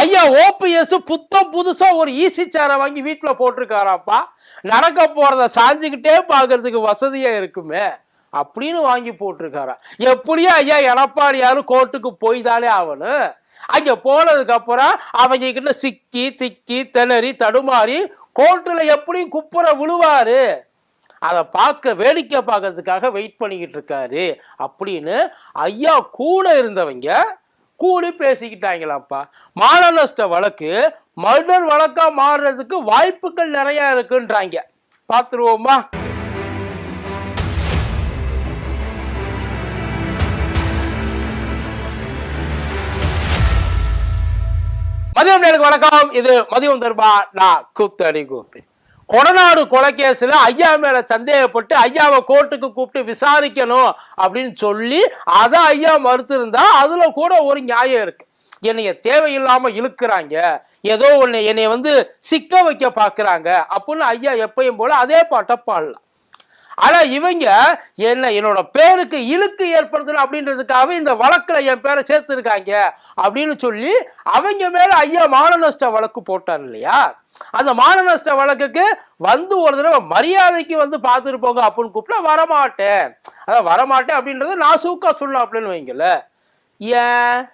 ஐயா ஓபிஎஸ் புத்தம் புதுசா ஒரு ஈசி சேரை வாங்கி வீட்டுல போட்டிருக்காராப்பா. நடக்க போறத சாஞ்சுக்கிட்டே பாக்குறதுக்கு வசதியா இருக்குமே அப்படின்னு வாங்கி போட்டிருக்காரா. எப்படியும் ஐயா எடப்பாடியாரும் கோர்ட்டுக்கு போய் தானே ஆகணும். அங்க போனதுக்கு அப்புறம் அவங்க கிட்ட சிக்கி திக்கி திணறி தடுமாறி கோர்ட்டுல எப்படியும் குப்புற விழுவாரு. அதை பார்க்க வேடிக்கை பார்க்கறதுக்காக வெயிட் பண்ணிக்கிட்டு இருக்காரு. அப்படின்னு ஐயா கூட இருந்தவங்க கூடி பேசிக்கிட்டாங்களாப்பா. மான நஷ்ட வழக்கு மர்டர் வழக்காக மாறுறதுக்கு வாய்ப்புகள் நிறையா இருக்குன்றாங்க. பார்த்துருவோமா மதியம் நேருக்கு வணக்கம். இது மதியம் தர்பா நான் கூத்தடி கூப்பி கொடநாடு கொலைகேஸ்ல ஐயா மேல சந்தேகப்பட்டு ஐயாவை கோர்ட்டுக்கு கூப்பிட்டு விசாரிக்கணும் அப்படின்னு சொல்லி அதை ஐயா மறுத்திருந்தா அதில் அதுல கூட ஒரு நியாயம் இருக்கு. என்னைய தேவையில்லாம இழுக்கிறாங்க. ஏதோ ஒண்ணு என்னை வந்து சிக்க வைக்க பாக்குறாங்க. அப்படின்னு ஐயா எப்பயும் போல அதே பாட்டை பாடலாம். ஆனா இவங்க என்ன என்னோட பேருக்கு இழுக்கு ஏற்படுத்தணும் அப்படின்றதுக்காக இந்த வழக்குல என் பேரை சேர்த்துருக்காங்க அப்படின்னு சொல்லி அவங்க மேல ஐயா மான நஷ்ட வழக்கு போட்டார் இல்லையா? அந்த மான நஷ்ட வழக்குக்கு வந்து ஒரு தடவை மரியாதைக்கு வந்து பார்த்துட்டு போங்க அப்படின்னு கூப்பிட்டா வரமாட்டேன். அதான் வரமாட்டேன் அப்படின்றத நான் சூக்கா சொல்லலாம் அப்படின்னு வைங்கல ஏன்?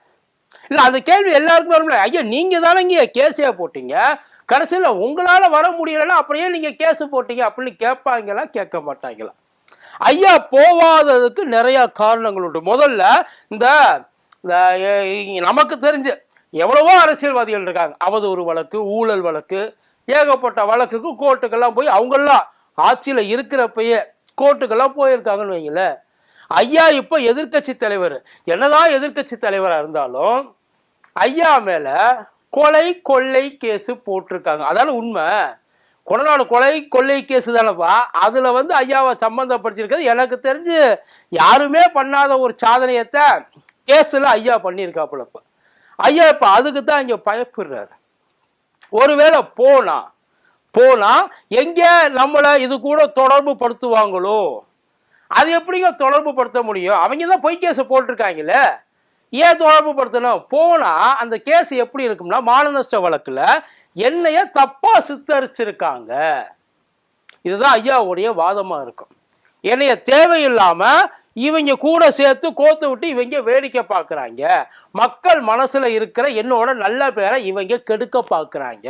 இல்லை அந்த கேள்வி எல்லாருக்கும் வரும்ல. ஐயா நீங்க இங்கே கேஸே போட்டீங்க? கடைசியில உங்களால வர முடியலன்னா அப்படியே நீங்க கேஸு போட்டீங்க அப்படின்னு கேட்பாங்களா? கேட்க மாட்டாங்களா? ஐயா போவாததுக்கு நிறையா காரணங்கள் உண்டு. முதல்ல இந்த இந்த, நமக்கு தெரிஞ்சு எவ்வளவோ அரசியல்வாதிகள் இருக்காங்க. அவதூறு வழக்கு ஊழல் வழக்கு ஏகப்பட்ட வழக்குக்கு கோர்ட்டுக்கெல்லாம் போய் அவங்கெல்லாம் ஆட்சியில் இருக்கிறப்பயே கோர்ட்டுக்கெல்லாம் போயிருக்காங்கன்னு வைங்களேன். ஐயா இப்போ எதிர்க்கட்சி தலைவர். என்னதான் எதிர்க்கட்சி தலைவராக இருந்தாலும் ஐயா மேலே கொலை கொள்ளை கேஸ் போட்டிருக்காங்க. அதால உண்மை. கொடநாடு கொலை கொள்ளை கேஸு தானப்பா. அதில் வந்து ஐயாவை சம்மந்தப்படுத்தியிருக்கிறது எனக்கு தெரிஞ்சு யாருமே பண்ணாத ஒரு சாதனையத்தை கேஸில் ஐயா பண்ணியிருக்காப்புலப்ப. ஐயா இப்ப அதுக்கு தான் இங்க பயப்படுறாரு. ஒருவேளை போனா போனா எங்க நம்மளை இது கூட தொடர்பு படுத்துவாங்களோ? அது எப்படிங்க தொடர்பு படுத்த முடியும்? அவங்க தான் பொய் கேஸ் போட்டிருக்காங்களே. ஏன் தொடர்பு படுத்தணும்? போனா அந்த கேஸ் எப்படி இருக்கும்னா மானநஷ்ட வழக்கில் வழக்குல என்னைய தப்பா சித்தரிச்சிருக்காங்க. இதுதான் ஐயாவுடைய வாதமா இருக்கும். என்னைய தேவையில்லாம இவங்க கூட சேர்த்து கோத்து விட்டு இவங்க வேடிக்கை பார்க்குறாங்க. மக்கள் மனசில் இருக்கிற என்னோட நல்ல பேரை இவங்க கெடுக்க பார்க்குறாங்க.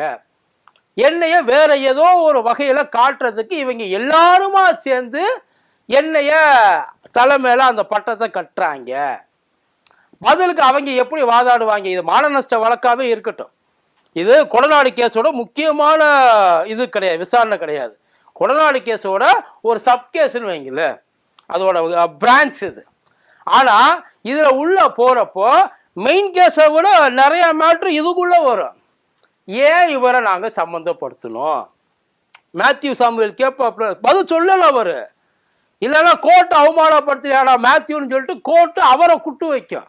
என்னைய வேற ஏதோ ஒரு வகையில் காட்டுறதுக்கு இவங்க எல்லாருமா சேர்ந்து என்னைய தலை மேலே அந்த பட்டத்தை கட்டுறாங்க. பதிலுக்கு அவங்க எப்படி வாதாடுவாங்க? இது மான நஷ்ட வழக்காகவே இருக்கட்டும். இது கொடநாடு கேஸோட முக்கியமான இது கிடையாது விசாரணை கிடையாது. கொடநாடு கேஸோட ஒரு சப் கேஸ்ன்னு வைங்கள அதோட பிரான்ச் இது. ஆனால் இதில் உள்ள போகிறப்போ மெயின் கேஸை விட நிறைய மேட்ரு இதுக்குள்ளே வரும். ஏன் இவரை நாங்கள் சம்மந்தப்படுத்தணும் மேத்யூ சாமுவேல் கேட்பாப்புல பதில் சொல்லலை அவர். இல்லைன்னா கோர்ட்டை அவமானப்படுத்துறியாடா மேத்யூன்னு சொல்லிட்டு கோர்ட்டு அவரை குட்டு வைக்கும்.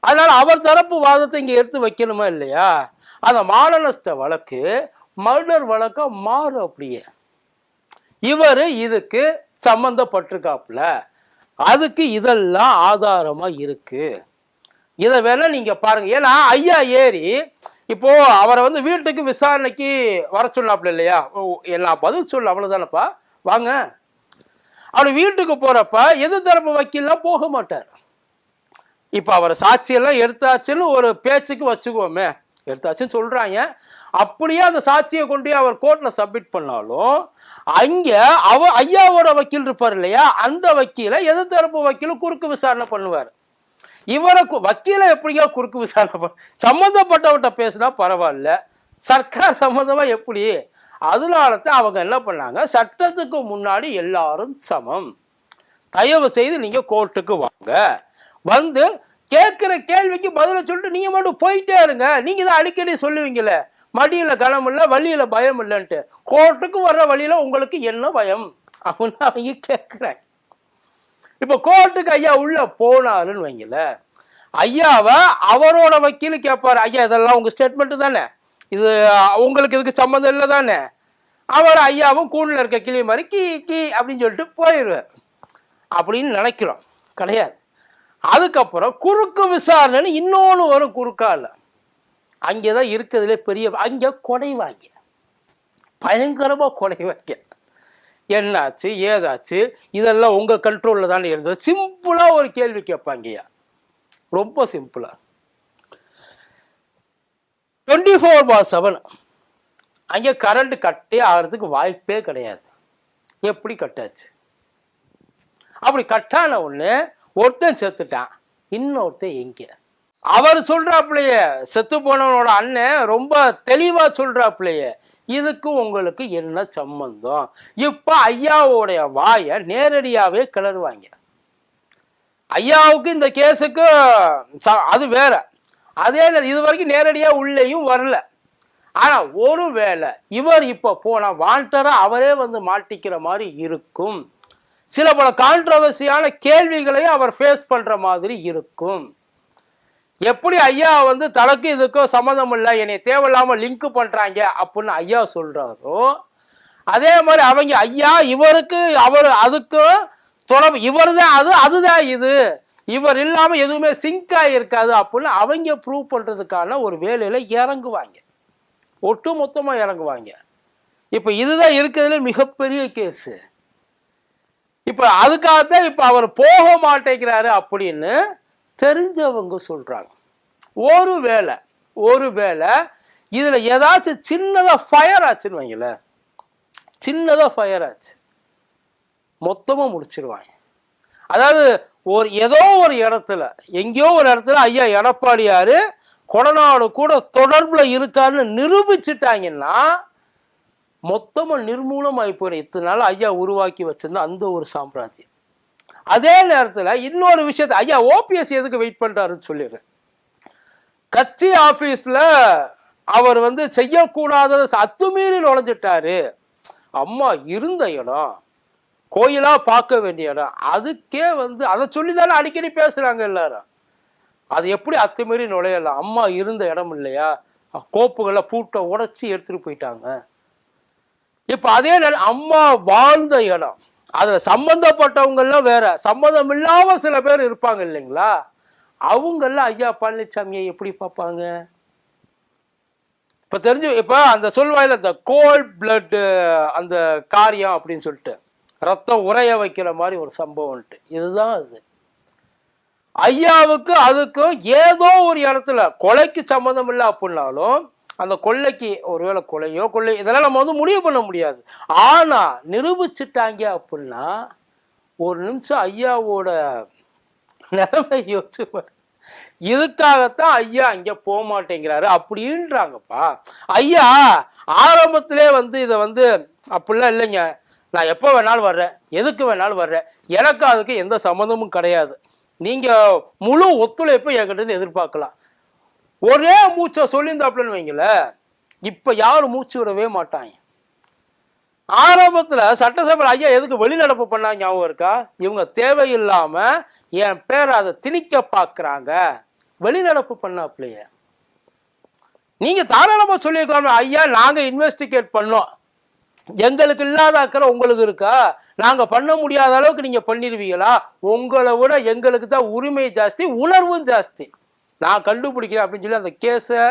அதனால் அவர் தரப்பு வாதத்தை இங்கே எடுத்து வைக்கணுமா இல்லையா? அந்த மான வழக்கு மர்டர் வழக்கம் மாறும் அப்படியே. இவர் இதுக்கு சம்மந்தப்பட்டிருக்காப்புல அதுக்கு இதெல்லாம் ஆதாரமாக இருக்கு. இதை வேணா நீங்கள் பாருங்கள் ஏன்னா ஐயா ஏறி இப்போ அவரை வந்து வீட்டுக்கு விசாரணைக்கு வர சொன்னாப்புல இல்லையா? ஓ, நான் பதில் சொல்ல அவ்வளோதானப்பா வாங்க. அவர் வீட்டுக்கு போகிறப்ப எது தரப்பு வக்கீல்லாம் போக மாட்டார். இப்போ அவர் சாட்சியெல்லாம் எடுத்தாச்சுன்னு ஒரு பேச்சுக்கு வச்சுக்குவோமே எடுத்தாச்சுன்னு சொல்கிறாங்க அப்படியே அந்த சாட்சியை கொண்டு அவர் கோர்ட்டில் சப்மிட் பண்ணாலும் அங்க அவ ஐயாவோட வக்கீல் இருப்பார் இல்லையா? அந்த வக்கீலை எதிர்த்தரப்பு தரப்பு வக்கீலும் குறுக்கு விசாரணை பண்ணுவார். இவரை கு- வக்கீலை எப்படிங்க குறுக்கு விசாரணை பண்ண சம்மந்தப்பட்டவர்கிட்ட பேசினா பரவாயில்ல. சர்க்கார் சம்மந்தமா எப்படி? அதனால தான் அவங்க என்ன பண்ணாங்க? சட்டத்துக்கு முன்னாடி எல்லாரும் சமம். தயவு செய்து நீங்க கோர்ட்டுக்கு வாங்க. வந்து கேட்குற கேள்விக்கு பதில சொல்லிட்டு நீங்க மட்டும் போயிட்டே இருங்க. நீங்க தான் அடிக்கடி சொல்லுவீங்களே. மடியில் கனம் இல்லை வழியில் பயம் இல்லைன்ட்டு. கோர்ட்டுக்கு வர்ற வழியில் உங்களுக்கு என்ன பயம்? அப்படின்னு அவங்க கேட்குறாங்க இப்போ கோர்ட்டுக்கு ஐயா உள்ளே போனாருன்னு வைங்கள ஐயாவை அவரோட வக்கீல் கேட்பார் ஐயா இதெல்லாம் உங்கள் ஸ்டேட்மெண்ட்டு தானே? இது உங்களுக்கு இதுக்கு சம்மந்தம் இல்லை தானே? அவர் ஐயாவும் கூண்டில் இருக்க கிளி மாதிரி கீ கீ அப்படின்னு சொல்லிட்டு போயிடுவார் அப்படின்னு நினைக்கிறோம். கிடையாது. அதுக்கப்புறம் குறுக்கு விசாரணைன்னு இன்னொன்று வரும் அங்கே தான் இருக்கிறதுல பெரிய அங்கே கொடைவாங்க பயங்கரமா கொடைவாங்க என்னாச்சு ஏதாச்சு இதெல்லாம் உங்கள் கண்ட்ரோலில் தானே இருந்தது. சிம்பிளாக ஒரு கேள்வி கேட்பாங்கய்யா ரொம்ப சிம்பிளாக டுவெண்ட்டி ஃபோர் பார் செவன் அங்கே கரண்ட் கட்டே ஆகிறதுக்கு வாய்ப்பே கிடையாது. எப்படி கட்டாச்சு? அப்படி கட்டான ஒன்று ஒருத்தன் செத்துட்டான். இன்னொருத்தன் எங்கே? அவர் சொல்றாப்புலையே செத்து போனவனோட அண்ணன் ரொம்ப தெளிவா சொல்றாப்புலையே இதுக்கு உங்களுக்கு என்ன சம்பந்தம்? இப்ப ஐயாவோடைய வாயை நேரடியாவே கிளறுவாங்க. ஐயாவுக்கு இந்த கேஸுக்கு அது வேற. அதே இது வரைக்கும் நேரடியா உள்ளேயும் வரல. ஆனா ஒருவேளை இவர் இப்ப போனா வாண்டரா அவரே வந்து மாட்டிக்கிற மாதிரி இருக்கும். சில பல கான்ட்ரவர்சியான கேள்விகளையும் அவர் ஃபேஸ் பண்ற மாதிரி இருக்கும். எப்படி ஐயா வந்து தனக்கு இதுக்கும் சம்மந்தம் இல்லை? என்னை தேவையில்லாமல் லிங்க் பண்ணுறாங்க அப்படின்னு ஐயா சொல்கிறாரோ அதே மாதிரி அவங்க ஐயா இவருக்கு அவர் அதுக்கும் தொடர்பு இவர் தான் அது அதுதான் இது. இவர் இல்லாமல் எதுவுமே சிங்க் ஆகியிருக்காது அப்படின்னு அவங்க ப்ரூவ் பண்ணுறதுக்கான ஒரு வேலையில் இறங்குவாங்க. ஒட்டு மொத்தமாக இறங்குவாங்க. இப்போ இதுதான் இருக்கிறதுல மிகப்பெரிய கேஸு இப்போ அதுக்காகத்தான் இப்போ அவர் போக மாட்டேங்கிறாரு அப்படின்னு தெரிஞ்சவங்க சொல்கிறாங்க ஒரு வேளை ஒரு வேளை இதில் ஏதாச்சும் சின்னதாக ஃபயர் ஆச்சுன்னு வைங்களேன். சின்னதாக ஃபயர் ஆச்சு. மொத்தமாக முடிச்சிருவாங்க. அதாவது ஒரு ஏதோ ஒரு இடத்துல எங்கேயோ ஒரு இடத்துல ஐயா எடப்பாடியார் கொடநாடு கூட தொடர்பில் இருக்காருன்னு நிரூபிச்சிட்டாங்கன்னா மொத்தமாக நிர்மூலமாகி போயிடும். இத்தனை நாள் ஐயா உருவாக்கி வச்சிருந்த அந்த ஒரு சாம்ராஜ்யம். அதே நேரத்தில் இன்னொரு விஷயத்தை ஐயா ஓபிஎஸ் எதுக்கு வெயிட் பண்ணுறாருன்னு சொல்லிடுறேன் கட்சி ஆஃபீஸில் அவர் வந்து செய்யக்கூடாததை அத்துமீறி நுழைஞ்சிட்டாரு. அம்மா இருந்த இடம் கோயிலாக பார்க்க வேண்டிய இடம் அதுக்கே வந்து அதை சொல்லி தானே அடிக்கடி பேசுகிறாங்க எல்லாரும். அது எப்படி அத்துமீறி நுழையலாம்? அம்மா இருந்த இடம் இல்லையா? கோப்புகளை பூட்டை உடைச்சி எடுத்துகிட்டு போயிட்டாங்க. இப்போ அதே நேரம் அம்மா வாழ்ந்த இடம் அதுல சம்பந்தப்பட்டவங்கெல்லாம் வேற. சம்மந்தம் இல்லாம சில பேர் இருப்பாங்க இல்லைங்களா? அவங்கெல்லாம் ஐயா பழனிசாமியை எப்படி பார்ப்பாங்க? இப்போ தெரிஞ்சு இப்போ அந்த சொல்வாயில இந்த கோல்ட் பிளட்டு அந்த காரியம் அப்படின்னு சொல்லிட்டு ரத்தம் உறைய வைக்கிற மாதிரி ஒரு சம்பவம்ட்டு இதுதான் அது. ஐயாவுக்கு அதுக்கும் ஏதோ ஒரு இடத்துல கொலைக்கு சம்மந்தம் இல்லை அப்படின்னாலும் அந்த கொள்ளைக்கு ஒருவேளை கொலையோ கொள்ளை இதெல்லாம் நம்ம வந்து முடிவு பண்ண முடியாது. ஆனால் நிரூபிச்சிட்டாங்க அப்படின்னா ஒரு நிமிஷம் ஐயாவோட நிலைமை யோசிச்சு இதுக்காகத்தான் ஐயா அங்கே போக மாட்டேங்கிறாரு அப்படின்றாங்கப்பா. ஐயா ஆரம்பத்திலே வந்து இதை வந்து அப்படிலாம் இல்லைங்க. நான் எப்போ வேணாலும் வர்றேன். எதுக்கு வேணாலும் வர்றேன். எனக்கு அதுக்கு எந்த சம்மந்தமும் கிடையாது. நீங்கள் முழு ஒத்துழைப்பை என்கிட்ட இருந்து எதிர்பார்க்கலாம். ஒரே மூச்சை சொல்லியிருந்தாப்புலன்னு வைங்கள இப்ப யாரும் மூச்சு விடவே மாட்டாங்க. ஆரம்பத்தில் சட்டசபையில் ஐயா எதுக்கு வெளிநடப்பு பண்ணாங்க ஞாபகம் இருக்கா? இவங்க தேவையில்லாம என் பேரை அதை திணிக்க பார்க்குறாங்க. வெளிநடப்பு பண்ணாப்லையே நீங்க தாராளமா சொல்லியிருக்கலாமே ஐயா நாங்க இன்வெஸ்டிகேட் பண்ணோம். எங்களுக்கு இல்லாத அக்கறை உங்களுக்கு இருக்கா? நாங்க பண்ண முடியாத அளவுக்கு நீங்க பண்ணிடுவீங்களா உங்களை விட எங்களுக்கு தான் உரிமை ஜாஸ்தி உணர்வும் ஜாஸ்தி. நான் கண்டுபிடிக்கிறேன் அப்படின்னு சொல்லி அந்த கேஸை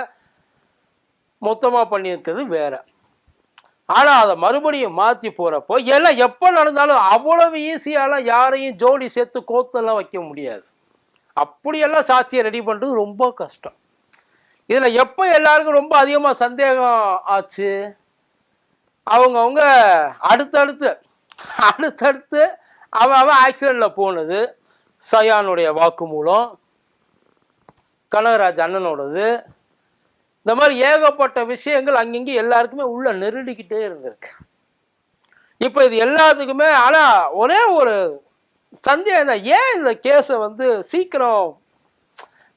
மொத்தமாக பண்ணியிருக்கிறது வேற. ஆனால் அதை மறுபடியும் மாற்றி போகிறப்போ எல்லாம் எப்போ நடந்தாலும் அவ்வளவு ஈஸியாலாம் யாரையும் ஜோடி சேர்த்து கோத்தெல்லாம் வைக்க முடியாது. அப்படியெல்லாம் சாட்சியை ரெடி பண்ணுறது ரொம்ப கஷ்டம். இதில் எப்போ எல்லாருக்கும் ரொம்ப அதிகமாக சந்தேகம் ஆச்சு? அவங்கவுங்க அடுத்தடுத்து அடுத்தடுத்து அவன் அவன் ஆக்சிடெண்ட்டில் போனது சயானுடைய வாக்குமூலம். கனகராஜ் அண்ணனோடது. இந்த மாதிரி ஏகப்பட்ட விஷயங்கள் அங்கங்கே எல்லாருக்குமே உள்ள நெருடிக்கிட்டே இருந்திருக்கு. இப்போ இது எல்லாத்துக்குமே ஆனால் ஒரே ஒரு சந்தேகம் தான் ஏன் இந்த கேஸை வந்து சீக்கிரம்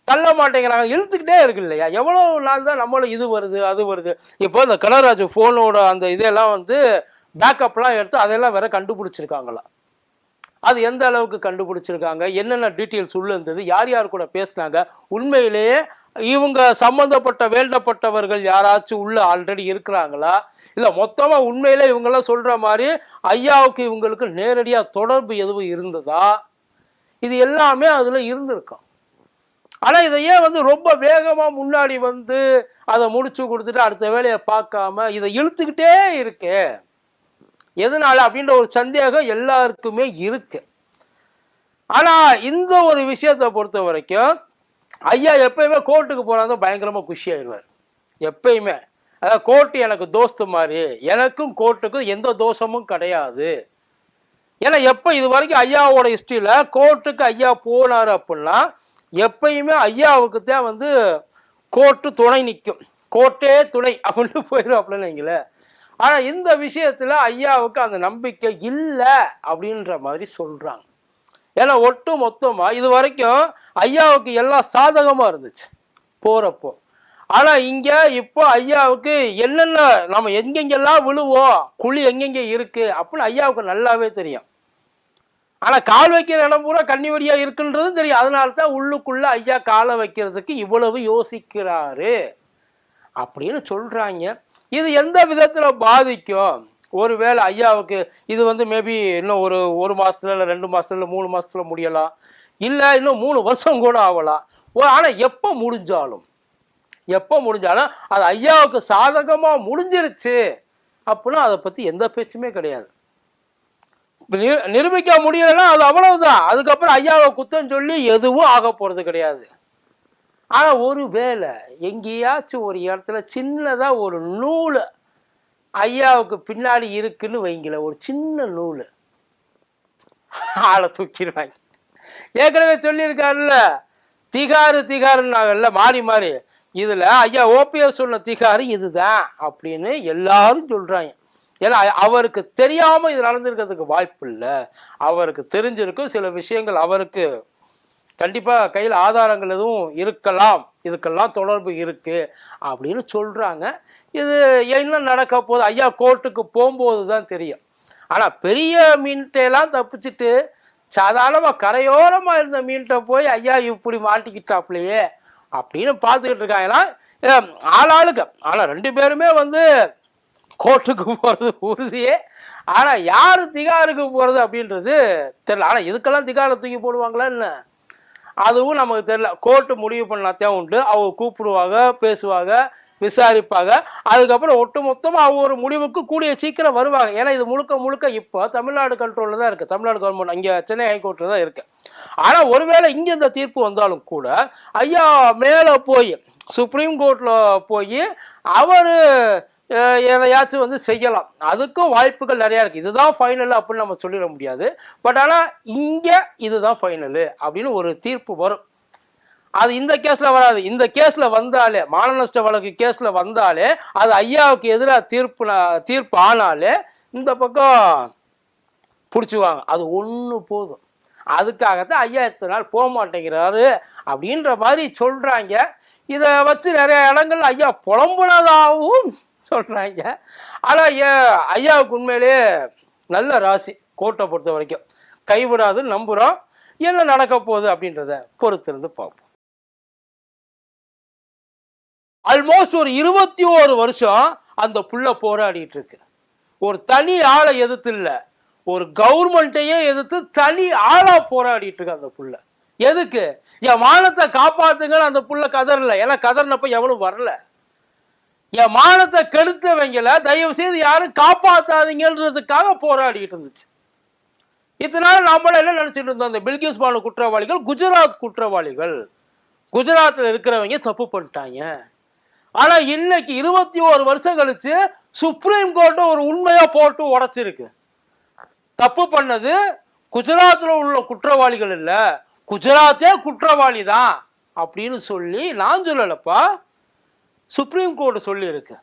தள்ள மாட்டேங்கிறாங்க? இழுத்துக்கிட்டே இருக்கு இல்லையா? எவ்வளோ நாள் தான் நம்மளும் இது வருது அது வருது. இப்போ இந்த கனகராஜ் ஃபோனோட அந்த இதெல்லாம் வந்து பேக்கப்லாம் எடுத்து அதெல்லாம் வேற கண்டுபிடிச்சிருக்காங்களா? அது எந்த அளவுக்கு கண்டுபிடிச்சிருக்காங்க? என்னென்ன டீட்டெயில்ஸ் உள்ளே இருந்தது? யார் யார் கூட பேசினாங்க? உண்மையிலேயே இவங்க சம்பந்தப்பட்ட வேண்டப்பட்டவர்கள் யாராச்சும் உள்ள ஆல்ரெடி இருக்கிறாங்களா? இல்ல மொத்தமா உண்மையிலே இவங்கெல்லாம் சொல்ற மாதிரி ஐயாவுக்கு இவங்களுக்கு நேரடியா தொடர்பு எதுவும் இருந்ததா? இது எல்லாமே அதுல இருந்திருக்கும். ஆனா இதை ஏன் வந்து ரொம்ப வேகமா முன்னாடி வந்து அதை முடிச்சு கொடுத்துட்டு அடுத்த வேலையை பார்க்காம இதை இழுத்துக்கிட்டே இருக்கேன் எதனால அப்படின்ற ஒரு சந்தேகம் எல்லாருக்குமே இருக்கு. ஆனால் இந்த ஒரு விஷயத்தை பொறுத்த வரைக்கும் ஐயா எப்பயுமே கோர்ட்டுக்கு போறாங்க பயங்கரமாக குஷி ஆயிடுவார் எப்பயுமே. அதாவது கோர்ட்டு எனக்கு தோஸ்து மாதிரி எனக்கும் கோர்ட்டுக்கும் எந்த தோஷமும் கிடையாது. ஏன்னா எப்போ இது வரைக்கும் ஐயாவோட ஹிஸ்ட்ரியில் கோர்ட்டுக்கு ஐயா போனார் அப்படின்னா எப்பயுமே ஐயாவுக்கு தான் வந்து கோர்ட்டு துணை நிற்கும் கோர்ட்டே துணை அப்படின்னு போயிடும் அப்படின்னு வைங்களேன். ஆனால் இந்த விஷயத்தில் ஐயாவுக்கு அந்த நம்பிக்கை இல்லை அப்படின்ற மாதிரி சொல்கிறாங்க ஏன்னா ஒட்டு மொத்தமாக இது வரைக்கும் ஐயாவுக்கு எல்லாம் சாதகமாக இருந்துச்சு போகிறப்போ ஆனால் இங்கே இப்போ ஐயாவுக்கு என்னென்ன நம்ம எங்கெங்கெல்லாம் விழுவோம் குழி எங்கெங்கே இருக்குது அப்படின்னு ஐயாவுக்கு நல்லாவே தெரியும். ஆனால் கால் வைக்கிற இடம் பூரா கண்ணி வழியாக இருக்குன்றதும் தெரியும். அதனால தான் உள்ளுக்குள்ள ஐயா காலை வைக்கிறதுக்கு இவ்வளவு யோசிக்கிறாரு அப்படின்னு சொல்கிறாங்க இது எந்த விதத்தில் பாதிக்கும்? ஒருவேளை ஐயாவுக்கு இது வந்து மேபி இன்னும் ஒரு ஒரு மாதத்துல இல்லை ரெண்டு மாதத்துல இல்லை மூணு மாதத்துல முடியலாம். இல்லை இன்னும் மூணு வருஷம் கூட ஆகலாம். ஆனால் எப்போ முடிஞ்சாலும்? எப்போ முடிஞ்சாலும் அது ஐயாவுக்கு சாதகமாக முடிஞ்சிருச்சு அப்படின்னா அதை பற்றி எந்த பேச்சுமே கிடையாது. நிரூபிக்க முடியலைன்னா அது அவ்வளவுதான். அதுக்கப்புறம் ஐயாவை குத்தம் சொல்லி எதுவும் ஆக போகிறது கிடையாது. ஆனால் ஒரு வேளை எங்கேயாச்சும் ஒரு இடத்துல சின்னதாக ஒரு நூல் ஐயாவுக்கு பின்னாடி இருக்குன்னு வைங்கள ஒரு சின்ன நூல் ஆளை தூக்கிடுவாங்க. ஏற்கனவே சொல்லியிருக்காருல்ல திகாரு திகாருன்னாங்கல்ல மாறி மாறி. இதில் ஐயா ஓபிஎஸ் சொன்ன திகாரு இதுதான் அப்படின்னு எல்லாரும் சொல்கிறாங்க ஏன்னா அவருக்கு தெரியாமல் இது நடந்திருக்கிறதுக்கு வாய்ப்பு இல்லை. அவருக்கு தெரிஞ்சிருக்கும் சில விஷயங்கள் அவருக்கு கண்டிப்பாக கையில் ஆதாரங்கள் எதுவும் இருக்கலாம். இதுக்கெல்லாம் தொடர்பு இருக்குது அப்படின்னு சொல்கிறாங்க இது என்ன நடக்க போகுது? ஐயா கோர்ட்டுக்கு போகும்போது தான் தெரியும். ஆனால் பெரிய மீன்கிட்டையெல்லாம் தப்பிச்சிட்டு சாதாரணமாக கரையோரமாக இருந்த மீன்கிட்ட போய் ஐயா இப்படி மாட்டிக்கிட்டாப்லையே அப்படின்னு பார்த்துக்கிட்டு இருக்காங்கன்னா ஆளாளுக்கு ஆனால் ரெண்டு பேருமே வந்து கோர்ட்டுக்கு போகிறது உறுதியே. ஆனால் யார் திகாருக்கு போகிறது அப்படின்றது தெரியல. ஆனால் இதுக்கெல்லாம் திகாரில் தூக்கி போடுவாங்களா என்ன? அதுவும் நமக்கு தெரியல. கோர்ட்டு முடிவு பண்ணாதான் உண்டு. அவங்க கூப்பிடுவாங்க பேசுவாங்க விசாரிப்பாங்க. அதுக்கப்புறம் ஒட்டு மொத்தமாக அவங்க ஒரு முடிவுக்கு கூடிய சீக்கிரம் வருவாங்க. ஏன்னா இது முழுக்க முழுக்க இப்போ தமிழ்நாடு கண்ட்ரோலில் தான் இருக்குது தமிழ்நாடு கவர்மெண்ட் இங்கே சென்னை ஹைகோர்ட்டில் தான் இருக்குது ஆனால் ஒருவேளை இங்கே இந்த தீர்ப்பு வந்தாலும் கூட ஐயா மேலே போய் சுப்ரீம் கோர்ட்டில் போய் அவர் எதையாச்சும் வந்து செய்யலாம். அதுக்கும் வாய்ப்புகள் நிறையா இருக்குது இதுதான் ஃபைனல் அப்படின்னு நம்ம சொல்லிட முடியாது. பட் ஆனால் இங்கே இதுதான் ஃபைனலு அப்படின்னு ஒரு தீர்ப்பு வரும். அது இந்த கேஸில் வராது. இந்த கேஸில் வந்தாலே மான நஷ்ட வழக்கு கேஸில் வந்தாலே அது ஐயாவுக்கு எதிராக தீர்ப்பு தீர்ப்பு ஆனாலே இந்த பக்கம் பிடிச்சிவாங்க அது ஒன்று போதும். அதுக்காகத்தான் ஐயா இத்தனை நாள் போக மாட்டேங்கிறாரு அப்படின்ற மாதிரி சொல்கிறாங்க இதை வச்சு நிறைய இடங்கள் ஐயா புலம்புனதாகவும் சொல்கிறாங்க ஆனால் ஐயாவுக்கு உண்மையிலேயே நல்ல ராசி கோட்டை பொறுத்த வரைக்கும். கைவிடாது நம்புகிறோம் என்ன நடக்க போகுது அப்படின்றத பொறுத்திருந்து பார்ப்போம். ஆல்மோஸ்ட் ஒரு இருபத்தி ஓரு வருஷம் அந்த புள்ள போராடிட்டு இருக்கு. ஒரு தனி ஆளை எதிர்த்து இல்லை. ஒரு கவர்மெண்ட்டையே எதிர்த்து தனி ஆளா போராடிட்டு இருக்கு அந்த புள்ள. எதுக்கு? என் வானத்தை காப்பாத்துங்கன்னு அந்த புள்ள கதறல. ஏன்னா கதறினப்ப எவனும் வரல. என் மானத்தை கெடுத்தவங்கள தயவு செய்து யாரும் காப்பாத்தாதீங்கன்றதுக்காக போராடிட்டு இருந்துச்சு. இதனால நம்மள என்ன நினைச்சிட்டு இருந்தோம்? அந்த பில்கிஸ் பானு குற்றவாளிகள் குஜராத் குற்றவாளிகள். குஜராத்தில் இருக்கிறவங்க தப்பு பண்ணிட்டாங்க. ஆனா இன்னைக்கு இருபத்தி ஓரு வருஷம் கழிச்சு சுப்ரீம் கோர்ட்டு ஒரு உண்மையா போட்டு உடைச்சிருக்கு. தப்பு பண்ணது குஜராத்தில் உள்ள குற்றவாளிகள் இல்லை. குஜராத்தே குற்றவாளி தான் அப்படின்னு சொல்லி நான் சொல்லலப்பா. சுப்ரீம் கோர்ட் சொல்லியிருக்கு.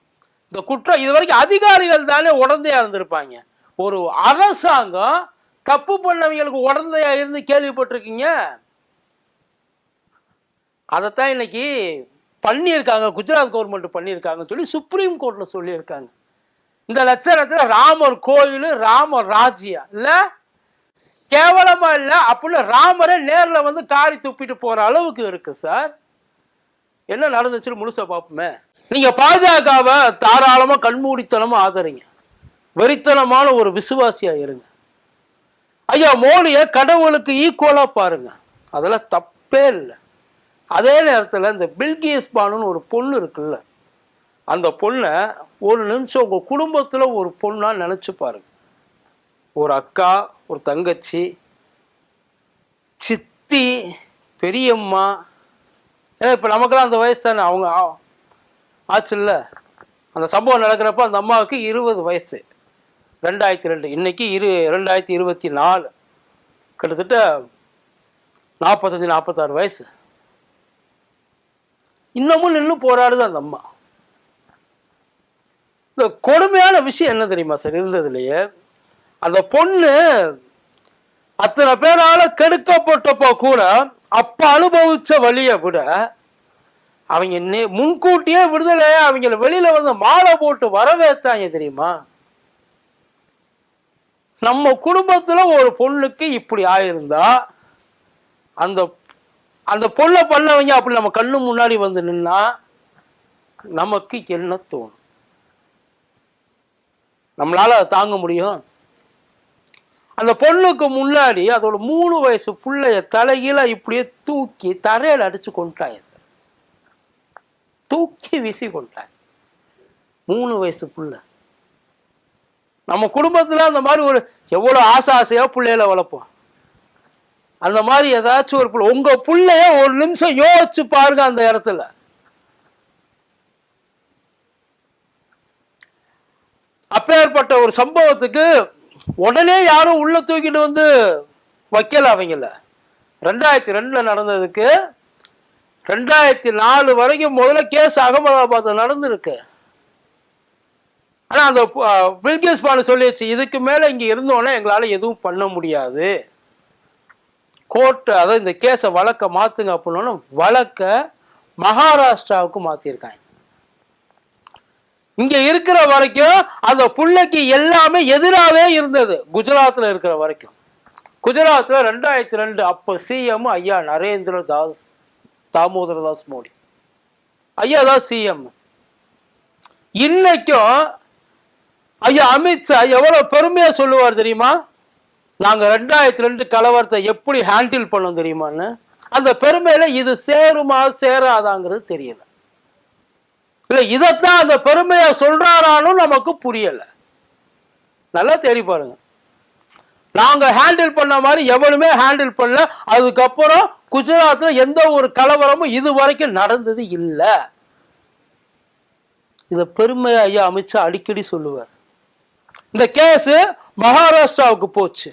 இந்த குற்றம் இது வரைக்கும் அதிகாரிகள் தானே உடந்தையா இருந்திருப்பாங்க. ஒரு அரசாங்கம் தப்பு பண்ணவங்களுக்கு உடந்தையா இருந்து கேள்விப்பட்டிருக்கீங்க? அதைத்தான் இன்னைக்கு பண்ணியிருக்காங்க. குஜராத் கவர்மெண்ட் பண்ணியிருக்காங்கன்னு சொல்லி சுப்ரீம் கோர்ட்ல சொல்லியிருக்காங்க. இந்த லட்சணத்தில் ராமர் கோயில் ராமர் ராஜ்யம் இல்லை கேவலமா இல்லை அப்படின்னு ராமரை நேரில் வந்து காரி துப்பிட்டு போகிற அளவுக்கு இருக்கு சார். என்ன நடந்துச்சுன்னு முழுசா பார்ப்போமே நீங்க பாஜகவை தாராளமா கண்மூடித்தனமா ஆதரிங்க. வெறித்தனமான ஒரு விசுவாசியா இருங்க. ஐயா மோடிய கடவுளுக்கு ஈக்குவலா பாருங்க. அதெல்லாம் தப்பே இல்லை. அதே நேரத்தில் இந்த பில்கிஸ் பானுன்னு ஒரு பொண்ணு இருக்குல்ல அந்த பொண்ணை ஒரு நிமிஷம் உங்க குடும்பத்துல ஒரு பொண்ணா நினைச்சு பாருங்க. ஒரு அக்கா ஒரு தங்கச்சி சித்தி பெரியம்மா ஏன்னா இப்போ நமக்கெல்லாம் அந்த வயசு தானே? அவங்க ஆச்சு இல்லை. அந்த சம்பவம் நடக்கிறப்ப அந்த அம்மாவுக்கு இருபது வயசு. ரெண்டாயிரத்தி ரெண்டு இன்றைக்கி இரு ரெண்டாயிரத்தி இருபத்தி நாலு. கிட்டத்தட்ட நாற்பத்தஞ்சு நாற்பத்தாறு வயசு. இன்னமும் நின்று போராடுது அந்த அம்மா. இந்த கொடுமையான விஷயம் என்ன தெரியுமா சார்? இருந்ததுலையே அந்த பொண்ணு அத்தனை பேரால் கெடுக்கப்பட்டப்போ கூட அப்ப அனுபவிச்ச வழியை விட அவங்க நே- முன்கூட்டியே விடுதலை அவங்கள வெளியில வந்து மாலை போட்டு வரவேத்தாங்க தெரியுமா? நம்ம குடும்பத்துல ஒரு பொண்ணுக்கு இப்படி ஆயிருந்தா அந்த அந்த பொண்ணை பண்ணவங்க அப்படி நம்ம கண்ணு முன்னாடி வந்து நின்னா நமக்கு என்ன தோணும்? நம்மளால அதை தாங்க முடியும்? அந்த பொண்ணுக்கு முன்னாடி அதோட மூணு வயசு பிள்ளைய தலைகீழ இப்படியே தூக்கி தரையில அடிச்சு கொண்டுட்டாங்க சார் தூக்கி வீசி கொண்டுட்டாங்க மூணு வயசு புள்ள. நம்ம குடும்பத்துல அந்த மாதிரி ஒரு எவ்வளவு ஆசை ஆசையா பிள்ளையில வளர்ப்போம். அந்த மாதிரி ஏதாச்சும் ஒரு பிள்ளை. உங்க பிள்ளைய ஒரு நிமிஷம் யோசிச்சு பாருங்க அந்த இடத்துல. அப்பேற்பட்ட ஒரு சம்பவத்துக்கு உடனே யாரும் உள்ள தூக்கிட்டு வந்து வைக்கல அவங்கள. ரெண்டாயிரத்தி ரெண்டுல நடந்ததுக்கு ரெண்டாயிரத்தி நாலு வரைக்கும் முதல்ல கேஸ் அகமதாபாத்ல நடந்திருக்கு. ஆனா அந்த பில்கேஸ் பானு சொல்லிடுச்சு இதுக்கு மேல இங்க இருந்தோன்னே எங்களால எதுவும் பண்ண முடியாது. கோர்ட் அதாவது இந்த கேஸை வழக்க மாத்துங்க அப்படின்னா வழக்க மகாராஷ்டிராவுக்கு மாத்திருக்காங்க. இங்க இருக்கிற வரைக்கும் அந்த புள்ளைக்கு எல்லாமே எதிராவே இருந்தது. குஜராத்ல இருக்கிற வரைக்கும். குஜராத்ல ரெண்டாயிரத்தி ரெண்டு அப்ப சிஎம் ஐயா நரேந்திர தாஸ் தாமோதர தாஸ் மோடி. ஐயா தான் சிஎம் இன்னைக்கும் ஐயா அமித்ஷா எவ்வளவு பெருமையா சொல்லுவார் தெரியுமா? நாங்க ரெண்டாயிரத்தி ரெண்டு கலவரத்தை எப்படி ஹேண்டில் பண்ணோம் தெரியுமான்னு? அந்த பெருமையில இது சேருமா சேராதாங்கிறது தெரியல. இல்லை இதைத்தான் அந்த பெருமையை சொல்கிறாரானும் நமக்கு புரியலை. நல்லா தேடி பாருங்க. நாங்கள் ஹேண்டில் பண்ண மாதிரி எவனுமே ஹேண்டில் பண்ணல. அதுக்கப்புறம் குஜராத்தில் எந்த ஒரு கலவரமும் இது வரைக்கும் நடந்தது இல்லை. இதை பெருமையா ஐயா அமித்ஷா அடிக்கடி சொல்லுவார். இந்த கேஸ் மகாராஷ்டிராவுக்கு போச்சு.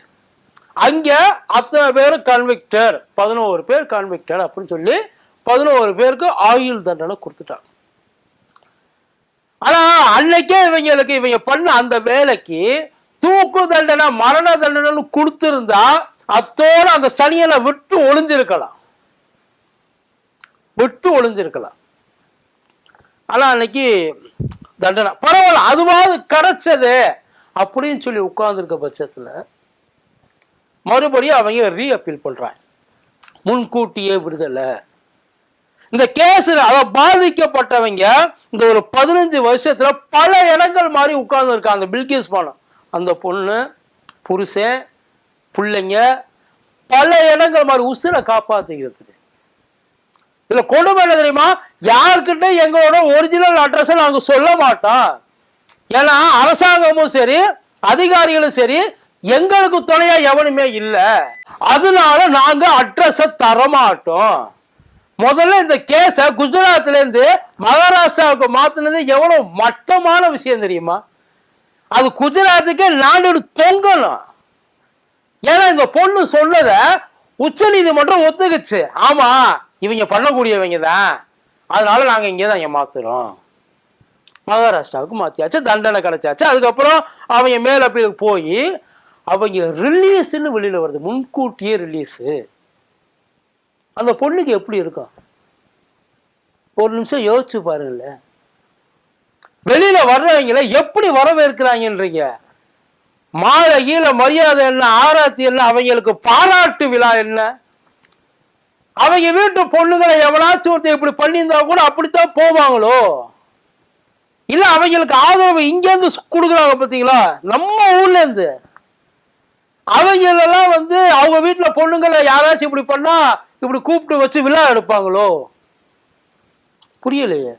அங்கே அத்தனை பேர் கன்விக்டர் பதினோரு பேர் கன்விக்டர் அப்படின்னு சொல்லி பதினோரு பேருக்கு ஆயுள் தண்டனை கொடுத்துட்டாங்க. ஆனா அன்னைக்கே இவங்களுக்கு இவங்க பண்ண அந்த வேலைக்கு தூக்கு தண்டனை மரண தண்டனை கொடுத்திருந்தா அத்தோட அந்த சனியனை விட்டு ஒளிஞ்சிருக்கலாம். விட்டு ஒளிஞ்சிருக்கலாம். ஆனா அன்னைக்கு தண்டனை. பரவாயில்ல அதுவாவது கிடைச்சது அப்படின்னு சொல்லி உட்கார்ந்துருக்க பட்சத்தில் மறுபடியும் அவங்க ரீ அப்பீல் பண்றாங்க. முன்கூட்டியே விடுதலை. இந்த கேஸ்ல அவ பாதிக்கப்பட்டவங்க இந்த ஒரு பதினஞ்சு வருஷத்துல பல இடங்கள் மாதிரி உட்கார்ந்து இருக்காங்க அந்த பில்கேஸ் பணம் அந்த பொண்ணு புருஷன் பிள்ளைங்க பல இடங்கள் மாதிரி உசுரை காப்பாத்துகிறதுக்கு. இதுல கொடுமை என்ன தெரியுமா? யாருக்கிட்ட எங்களோட ஒரிஜினல் அட்ரஸ் நாங்க சொல்ல மாட்டோம் ஏன்னா அரசாங்கமும் சரி அதிகாரிகளும் சரி எங்களுக்கு துணையா எவனுமே இல்லை. அதனால நாங்க அட்ரஸ தரமாட்டோம். முதல்ல இந்த கேஸ குஜராத்ல இருந்து மகாராஷ்டிராவுக்கு மாத்தினது எவ்வளவு மட்டமான விஷயம் தெரியுமா? அது குஜராத்துக்கே நாடு தொங்கணும். ஏன்னா இந்த பொண்ணு சொன்னத உச்ச நீதிமன்றம் ஒத்துக்குச்சு. ஆமா இவங்க பண்ணக்கூடியவங்க தான். அதனால நாங்க இங்கே தான் இங்க மாத்துறோம். மகாராஷ்டிராவுக்கு மாத்தியாச்சு தண்டனை கிடைச்சாச்சு. அதுக்கப்புறம் அவங்க மேல் அப்பீலுக்கு போய் அவங்க ரிலீஸ்ன்னு வெளியில வருது. முன்கூட்டியே ரிலீஸு அந்த பொண்ணுக்கு எப்படி இருக்கும் ஒரு நிமிஷம் யோசிச்சு பாருங்களேன் வெளியில வர்றவங்கள எப்படி வரவேற்கிறாங்கன்றீங்க? மாலை கீழ மரியாதை என்ன ஆராய்ச்சி என்ன அவங்களுக்கு பாராட்டு விழா என்ன? அவங்க வீட்டு பொண்ணுங்களை எவனாச்சும் ஒருத்தர் இப்படி பண்ணியிருந்தா கூட அப்படித்தான் போவாங்களோ? இல்ல அவங்களுக்கு ஆதரவு இங்கேருந்து கொடுக்குறாங்க பார்த்தீங்களா? நம்ம ஊர்ல இருந்து அவங்களெல்லாம் வந்து அவங்க வீட்டில் பொண்ணுங்களை யாராச்சும் இப்படி பண்ணா இப்படி கூப்பிட்டு வச்சு விழா எடுப்பாங்களோ? புரியலையே.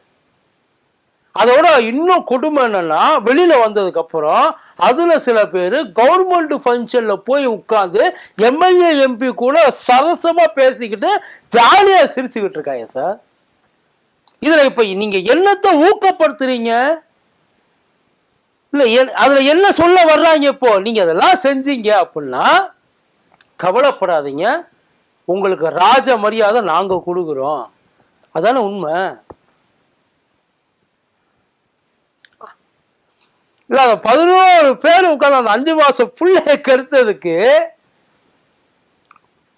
அதோட இன்னும் கொடுமை என்னன்னா வெளியில வந்ததுக்கு அப்புறம் அதுல சில பேர் கவர்மெண்ட் ஃபங்க்ஷன்ல போய் உட்காந்து எம்எல்ஏ எம்பி கூட சரசமா பேசிக்கிட்டு ஜாலியா சிரிச்சுக்கிட்டு இருக்காங்க சார். இதுல இப்ப நீங்க என்னத்தை ஊக்கப்படுத்துறீங்க? இல்ல என்- அதுல என்ன சொல்ல வர்றாங்க இப்போ? நீங்க அதெல்லாம் செஞ்சீங்க அப்படின்னா கவலைப்படாதீங்க. உங்களுக்கு ராஜ மரியாதை நாங்க கொடுக்குறோம். அதானே உண்மை? இல்ல அந்த பதினோரு பேர் உட்கார்ந்து அந்த அஞ்சு மாசம் பிள்ளைய கெடுத்ததுக்கு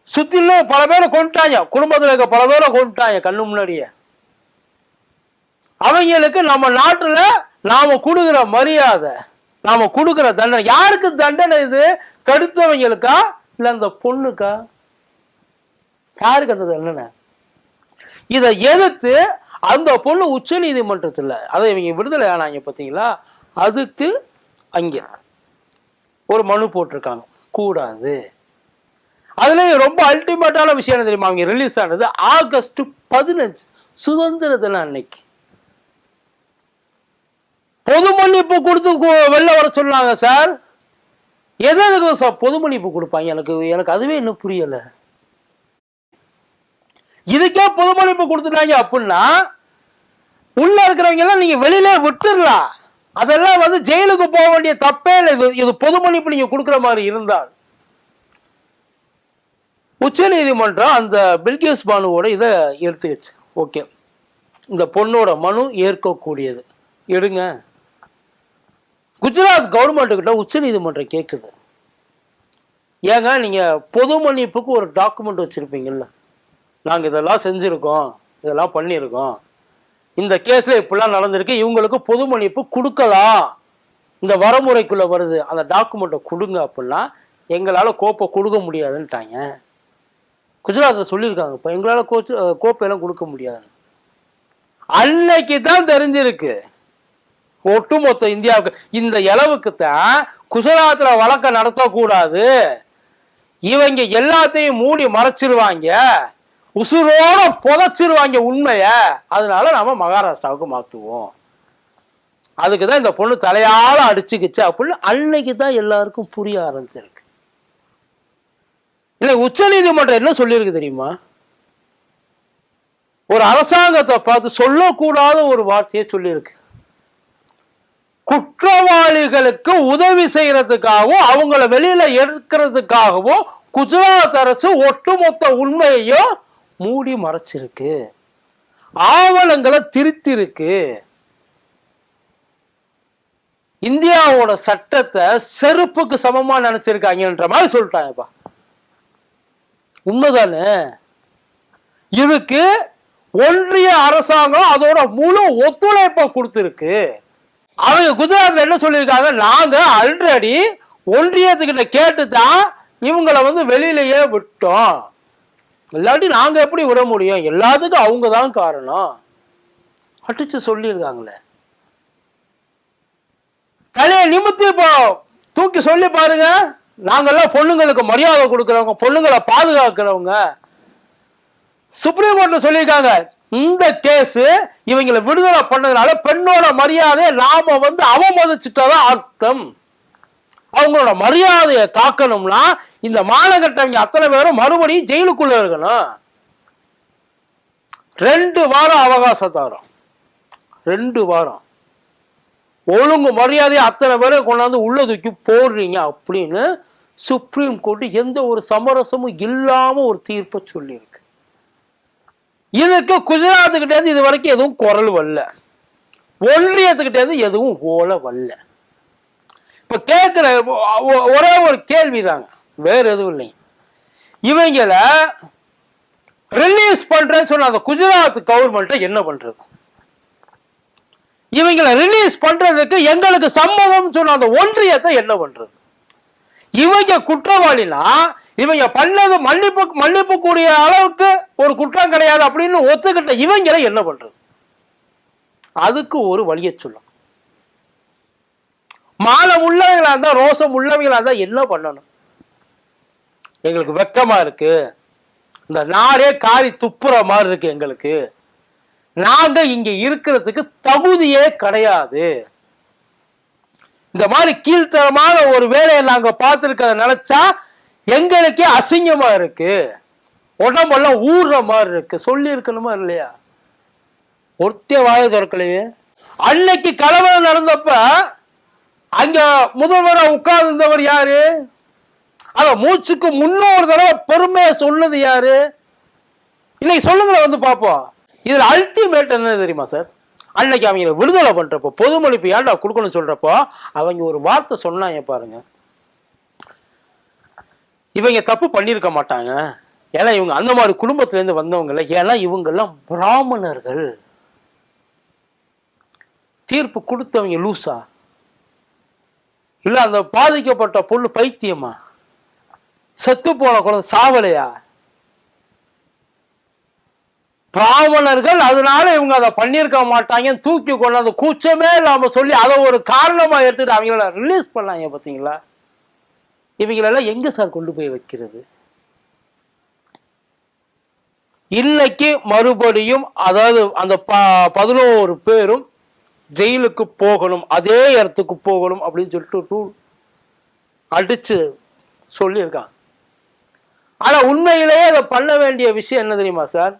சுத்திலும் பல பேரை கொண்டுட்டாங்க குடும்பத்தில் இருக்க பல பேரை கொண்டுட்டாங்க கண்ணு முன்னாடியே. அவங்களுக்கு நம்ம நாட்டுல நாம கொடுக்குற மரியாதை நாம கொடுக்குற தண்டனை. யாருக்கு தண்டனை இது? கடுத்தவங்களுக்கா? இல்ல அந்த பொண்ணுக்கா? யாருக்கு அந்த என்னென்ன? இதை எதிர்த்து அந்த பொண்ணு உச்ச நீதிமன்றத்தில் அதை இவங்க விடுதலை ஆனாங்க பார்த்தீங்களா அதுக்கு அங்கே ஒரு மனு போட்டிருக்காங்க. கூடாது. அதுலயும் ரொம்ப அல்டிமேட்டான விஷயம் என்ன தெரியுமா? அவங்க ரிலீஸ் ஆனது ஆகஸ்ட் பதினஞ்சு சுதந்திர தினம் அன்னைக்கு. பொது மன்னிப்பு கொடுத்து வெளில வர சொன்னாங்க சார். எதற்கு சார் பொது மன்னிப்பு கொடுப்பாங்க? எனக்கு எனக்கு அதுவே இன்னும் புரியலை. இதுக்கே பொது மன்னிப்பு கொடுத்துட்டாங்க அப்படின்னா உள்ள இருக்கிறவங்க எல்லாம் நீங்க வெளியில விட்டுடலாம் அதெல்லாம் வந்து ஜெயிலுக்கு போக வேண்டிய தப்பே இல்லை. இது இது பொதுமன்னிப்பு நீங்க கொடுக்குற மாதிரி இருந்தால். உச்ச நீதிமன்றம் அந்த பில்கிஸ் பானுவோட இதை எடுத்துக்கிச்சு. ஓகே. இந்த பொண்ணோட மனு ஏற்கக்கூடியது. எடுங்க. குஜராத் கவர்மெண்ட் கிட்ட உச்ச நீதிமன்றம் கேட்குது ஏங்க நீங்க பொது மன்னிப்புக்கு ஒரு டாக்குமெண்ட் வச்சிருப்பீங்கல்ல? நாங்கள் இதெல்லாம் செஞ்சுருக்கோம் இதெல்லாம் பண்ணியிருக்கோம். இந்த கேஸில் இப்படிலாம் நடந்திருக்கு இவங்களுக்கு பொது மன்னிப்பு கொடுக்கலாம். இந்த வரமுறைக்குள்ளே வருது அந்த டாக்குமெண்ட்டை கொடுங்க அப்படின்னா எங்களால் கோப்பை கொடுக்க முடியாதுன்ட்டாங்க. குஜராத்தில் சொல்லியிருக்காங்க இப்போ எங்களால் கோச்சு கோப்பையெல்லாம் கொடுக்க முடியாது. அன்னைக்கு தான் தெரிஞ்சிருக்கு. ஒட்டுமொத்த இந்தியாவுக்கு இந்த இளவுக்கு தான் குஜராத்தில் வழக்க நடத்தக்கூடாது. இவங்க எல்லாத்தையும் மூடி மறைச்சிருவாங்க. உசுரோட புதைச்சிருவாங்க உண்மைய. அதனால நாம மகாராஷ்டிராவுக்கு மாத்துவோம். அதுக்கு தான் இந்த பொண்ணு தலையால அடிச்சுக்கிச்சு அப்படின்னு அன்னைக்கு தான் எல்லாருக்கும் புரிய ஆரம்பிச்சிருக்கு. இல்லை உச்ச நீதிமன்றம் என்ன சொல்லியிருக்கு தெரியுமா? ஒரு அரசாங்கத்தை பார்த்து சொல்லக்கூடாத ஒரு வார்த்தையை சொல்லியிருக்கு. குற்றவாளிகளுக்கு உதவி செய்யறதுக்காகவும் அவங்கள வெளியில எடுக்கிறதுக்காகவும் குஜராத் அரசு ஒட்டுமொத்த உண்மையையும் மூடி மறைச்சிருக்கு. ஆவணங்களை திருத்திருக்கு. இந்தியாவோட சட்டத்தை செருப்புக்கு சமமா நினைச்சிருக்காங்கன்ற மாதிரி சொல்லிட்டாங்கப்பா. உண்மைதானே? இதுக்கு ஒன்றிய அரசாங்கம் அதோட முழு ஒத்துழைப்பை கொடுத்துருக்கு. அவங்க குஜராத்ல என்ன சொல்லியிருக்காங்க? நாங்க ஆல்ரெடி ஒன்றியத்துக்கிட்ட கேட்டு தான் இவங்களை வந்து வெளியிலேயே விட்டோம். இல்லாட்டி நாங்க எப்படி விட முடியும்? எல்லாத்துக்கும் அவங்க தான் காரணம். அடிச்சு சொல்லியிருக்காங்களே. தலையை நிமித்தி இப்போ தூக்கி சொல்லி பாருங்க. நாங்கெல்லாம் பொண்ணுங்களுக்கு மரியாதை கொடுக்குறவங்க பொண்ணுங்களை பாதுகாக்கிறவங்க. சுப்ரீம் கோர்ட்ல சொல்லியிருக்காங்க இந்த கேஸ் இவங்களை விடுதலை பண்ணதுனால பெண்ணோட மரியாதையை நாம வந்து அவமதிச்சுட்டதான் அர்த்தம். அவங்களோட மரியாதையை காக்கணும்னா இந்த மாநகட்டவங்க அத்தனை பேரும் மறுபடியும் ஜெயிலுக்குள்ள இருக்கணும். ரெண்டு வாரம் அவகாசம் தரோம் ரெண்டு வாரம். ஒழுங்கு மரியாதையை அத்தனை பேரும் கொண்டாந்து உள்ள தூக்கி போடுறீங்க அப்படின்னு சுப்ரீம் கோர்ட் எந்த ஒரு சமரசமும் இல்லாம ஒரு தீர்ப்பை சொல்லியிருக்கு. இதுக்கு குஜராத்துக்கிட்டேருந்து இது வரைக்கும் எதுவும் குரல் வரல. ஒன்றியத்துக்கிட்டேந்து எதுவும் ஓல வரல. இப்ப கேட்கிற ஒரே ஒரு கேள்விதாங்க. வேற எதுவும் இல்லைங்க இவங்கள ரிலீஸ் பண்றேன்னு சொன்ன அந்த குஜராத் கவர்மெண்ட் என்ன பண்றது? இவங்களை ரிலீஸ் பண்றதுக்கு எங்களுக்கு சம்மதம் சொன்ன அந்த ஒன்றியத்தை என்ன பண்றது? இவங்க குற்றவாளினா இவங்க பண்ணது மன்னிப்பு மன்னிப்பு கூடிய அளவுக்கு ஒரு குற்றம் கிடையாது அப்படின்னு ஒத்துக்கிட்ட இவங்களை என்ன பண்றது? அதுக்கு ஒரு வழிய சொல்லும். மாலம் உள்ளவங்களா இருந்தா ரோசம் உள்ளவங்களா இருந்தா என்ன பண்ணணும்? எங்களுக்கு வெக்கமா இருக்கு. இந்த நாடே காரி துப்புற மாதிரி இருக்கு எங்களுக்கு. நாங்க இங்க இருக்கிறதுக்கு தகுதியே கிடையாது. இந்த மாதிரி கீழ்த்தரமான ஒரு வேலையை நாங்க பார்த்துருக்கத நினைச்சா எங்களுக்கே அசிங்கமா இருக்கு. உடம்பெல்லாம் ஊறுற மாதிரி இருக்கு. சொல்லி இருக்கணுமா இல்லையா? ஒருத்தே வாய திறக்கலையே. அன்னைக்கு கலவரம் நடந்தப்ப அங்க முதல்வரா உட்கார்ந்திருந்தவர் யாரு? அத மூச்சுக்கு முன்னூறு தடவை பெருமையை சொன்னது யாரு? இன்னைக்கு சொல்லுங்களேன் வந்து பார்ப்போம். இதுல அல்டிமேட் என்ன தெரியுமா சார் அன்னைக்கு அவங்க விடுதலை பண்றப்போ பொதுமொழிப்பு ஏன்டா கொடுக்கணும்னு சொல்றப்போ அவங்க ஒரு வார்த்தை சொன்னாங்க பாருங்க. இவங்க தப்பு பண்ணியிருக்க மாட்டாங்க. ஏன்னா இவங்க அந்த மாதிரி குடும்பத்திலேருந்து வந்தவங்க இல்லை ஏன்னா இவங்கெல்லாம் பிராமணர்கள். தீர்ப்பு கொடுத்தவங்க லூசா. இல்லை அந்த பாதிக்கப்பட்ட பொண்ணு பைத்தியமா? செத்து போன குழந்தை சாவலையா? பிராமணர்கள் அதனால இவங்க அதை பண்ணியிருக்க மாட்டாங்க. தூக்கி கொண்டாந்து கூச்சமே இல்லாம சொல்லி அதை ஒரு காரணமா எடுத்துட்டு அவங்கள ரிலீஸ் பண்ணாங்க பாத்தீங்களா இவங்களெல்லாம் எங்க சார் கொண்டு போய் வைக்கிறது? இன்னைக்கு மறுபடியும் அதாவது அந்த ப பதினோரு பேரும் ஜெயிலுக்கு போகணும் அதே இடத்துக்கு போகணும் அப்படின்னு சொல்லிட்டு ரூல் அடிச்சு சொல்லியிருக்காங்க. ஆனால் உண்மையிலேயே அதை பண்ண வேண்டிய விஷயம் என்ன தெரியுமா சார்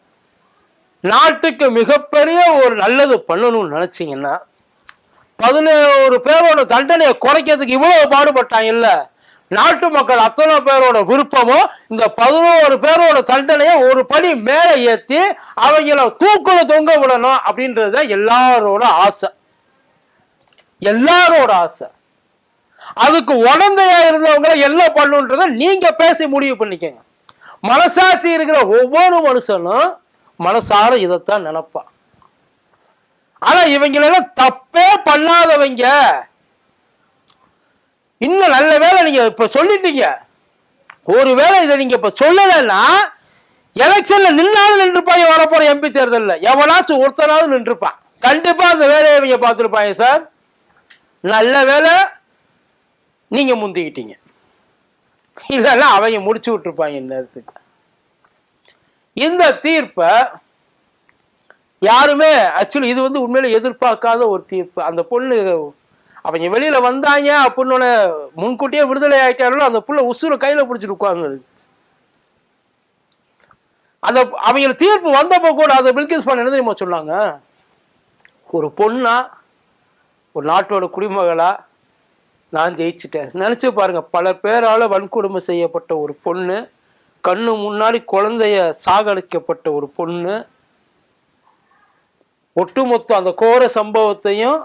நாட்டுக்கு மிகப்பெரிய ஒரு நல்லது பண்ணணும்னு நினச்சிங்கன்னா பதினோரு பேரோட தண்டனையை குறைக்கிறதுக்கு இவ்வளவு பாடுபட்டாங்க இல்லை? நாட்டு மக்கள் அத்தனை பேரோட விருப்பமும் இந்த பதினோரு பேரோட தண்டனையை ஒரு படி மேலே ஏற்றி அவங்கள தூக்குல தொங்க விடணும் அப்படின்றது தான் எல்லாரோட ஆசை. எல்லாரோட ஆசை. அதுக்கு உடந்தையா இருந்தவங்களை என்ன பண்ணுன்றத நீங்க பேசி முடிவு பண்ணிக்கங்க. மனசாட்சி இருக்கிற ஒவ்வொரு மனுஷனும் மனசார இதைத்தான் நினைப்பான் ஆனா இவங்களெல்லாம் தப்பே பண்ணாதவங்க. இன்னும் நல்ல வேலை நீங்க இப்ப சொல்லிட்டீங்க. ஒருவேளை இதை நீங்க இப்ப சொல்லலைன்னா எலெக்ஷன்ல நின்னாலும் நின்றுப்பாங்க வரப்போற எம்பி தேர்தல்ல. எவனாச்சும் ஒருத்தனாவது நின்றுப்பான். கண்டிப்பா அந்த வேலையை இவங்க பார்த்துருப்பாங்க சார். நல்ல வேலை நீங்க முந்திக்கிட்டீங்க. இதெல்லாம் அவங்க முடிச்சு விட்டுருப்பாங்க இந்நேரத்துக்கு இந்த தீர்ப்பை யாருமே ஆக்சுவலி இது வந்து உண்மையில எதிர்பார்க்காத ஒரு தீர்ப்பு. அந்த பொண்ணு அவங்க வெளியில வந்தாங்க அப்படின்னு முன்கூட்டியே விடுதலை ஆயிட்டாலும் அந்த புள்ள உசுரை கையில பிடிச்சிட்டு உட்கார்ந்தது அந்த அவங்க தீர்ப்பு வந்தப்போ கூட அதை பில்கிஸ் பண்ண என்ன தெரியுமா சொன்னாங்க? ஒரு பொண்ணா ஒரு நாட்டோட குடிமகளா நான் ஜெயிச்சிட்டேன். நினச்சி பாருங்க பல பேரால வன்கொடுமை செய்யப்பட்ட ஒரு பொண்ணு கண்ணு முன்னாடி குழந்தைய சாகடிக்கப்பட்ட ஒரு பொண்ணு ஒட்டுமொத்த அந்த கோர சம்பவத்தையும்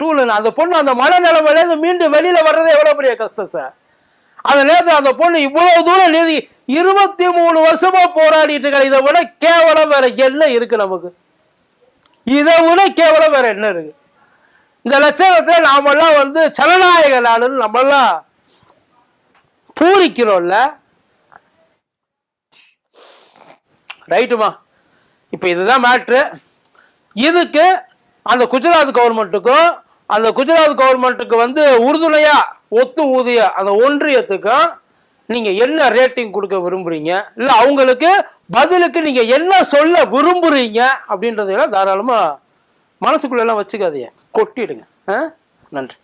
டூல அந்த பொண்ணு அந்த மனநிலைமையிலேருந்து மீண்டும் வெளியில் வர்றது எவ்வளோ பெரிய கஷ்டம் சார் அந்த நேரத்தில் அந்த பொண்ணு இவ்வளோ தூரம் நீதி இருபத்தி மூணு வருஷமா போராடிட்டு இருக்க. இதை விட கேவலம் வேற என்ன இருக்கு நமக்கு? இதை விட கேவலம் வேற என்ன இருக்கு? இந்த லட்சணத்தை நாமெல்லாம் வந்து ஜனநாயக நாடுன்னு நம்மெல்லாம் பூரிக்கிறோம்ல. ரைட்டுமா? இப்போ இதுதான் மேட்ரு இதுக்கு அந்த குஜராத் கவர்மெண்ட்டுக்கும் அந்த குஜராத் கவர்மெண்ட்டுக்கு வந்து உறுதுணையா ஒத்து ஊதிய அந்த ஒன்றியத்துக்கும் நீங்க என்ன ரேட்டிங் கொடுக்க விரும்புறீங்க? இல்ல அவங்களுக்கு பதிலுக்கு நீங்க என்ன சொல்ல விரும்புறீங்க? அப்படின்றதெல்லாம் தாராளமா மனசுக்குள்ள எல்லாம் வச்சுக்காதீங்க. கொட்டிடுங்க ஆ? நன்றி